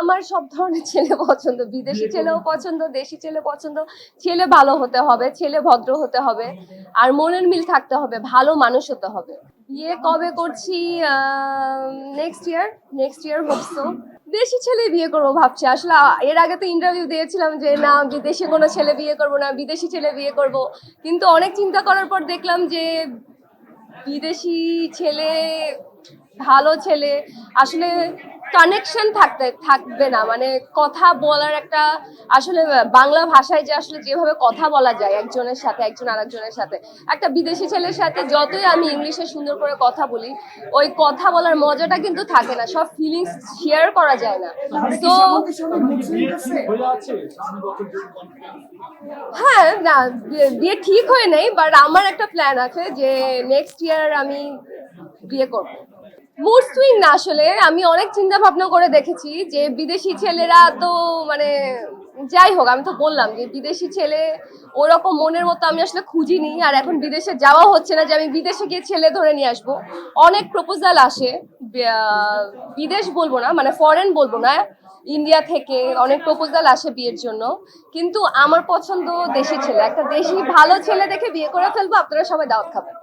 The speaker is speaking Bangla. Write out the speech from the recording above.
আমার সব ধরনের ছেলে পছন্দ বিদেশি ছেলেও পছন্দ দেশি ছেলে পছন্দ ছেলে ভালো হতে হবে ছেলে ভদ্র হতে হবে আর মনের মিল থাকতে হবে ভালো মানুষ হতে হবে। বিয়ে কবে করছি next year next year hope so দেশি ছেলে বিয়ে করব ভাবছি আসলে এর আগে তো ইন্টারভিউ দিয়েছিলাম যে না বিদেশি কোনো ছেলে বিয়ে করব না বিদেশি ছেলে বিয়ে করব। কিন্তু অনেক চিন্তা করার পর দেখলাম যে বিদেশি ছেলে ভালো ছেলে আসলে কানেকশন থাকতে থাকবে না। মানে কথা বলার একটা আসলে বাংলা ভাষায় যে আসলে যেভাবে কথা বলা যায় একজনের সাথে একজন আরেকজনের সাথে একটা বিদেশি ছেলের সাথে যতই আমি ইংলিশে সুন্দর করে কথা বলি ওই কথা বলার মজাটা কিন্তু থাকে না সব ফিলিংস শেয়ার করা যায় না। তো হ্যাঁ না বিয়ে- ঠিক হয়ে নেই বাট আমার একটা প্ল্যান আছে যে নেক্সট ইয়ার আমি বিয়ে করব। মুড সুইং না আসলে। আমি অনেক চিন্তা ভাবনা করে দেখেছি যে বিদেশি ছেলেরা তো মানে যাই হোক, আমি তো বললাম যে বিদেশি ছেলে ওরকম মনের মতো আমি আসলে খুঁজিনি। আর এখন বিদেশে যাওয়া হচ্ছে না যে আমি বিদেশে গিয়ে ছেলে ধরে নিয়ে আসব। অনেক প্রপোজাল আসে। বিদেশ বলব না মানে ফরেন বলব না। ইন্ডিয়া থেকে অনেক প্রপোজাল আসে বিয়ের জন্য। কিন্তু আমার পছন্দ দেশি ছেলে। একটা দেশি ভালো ছেলে দেখে বিয়ে করে ফেলব, আপনারা সবাই দাওয়াত খাবেন।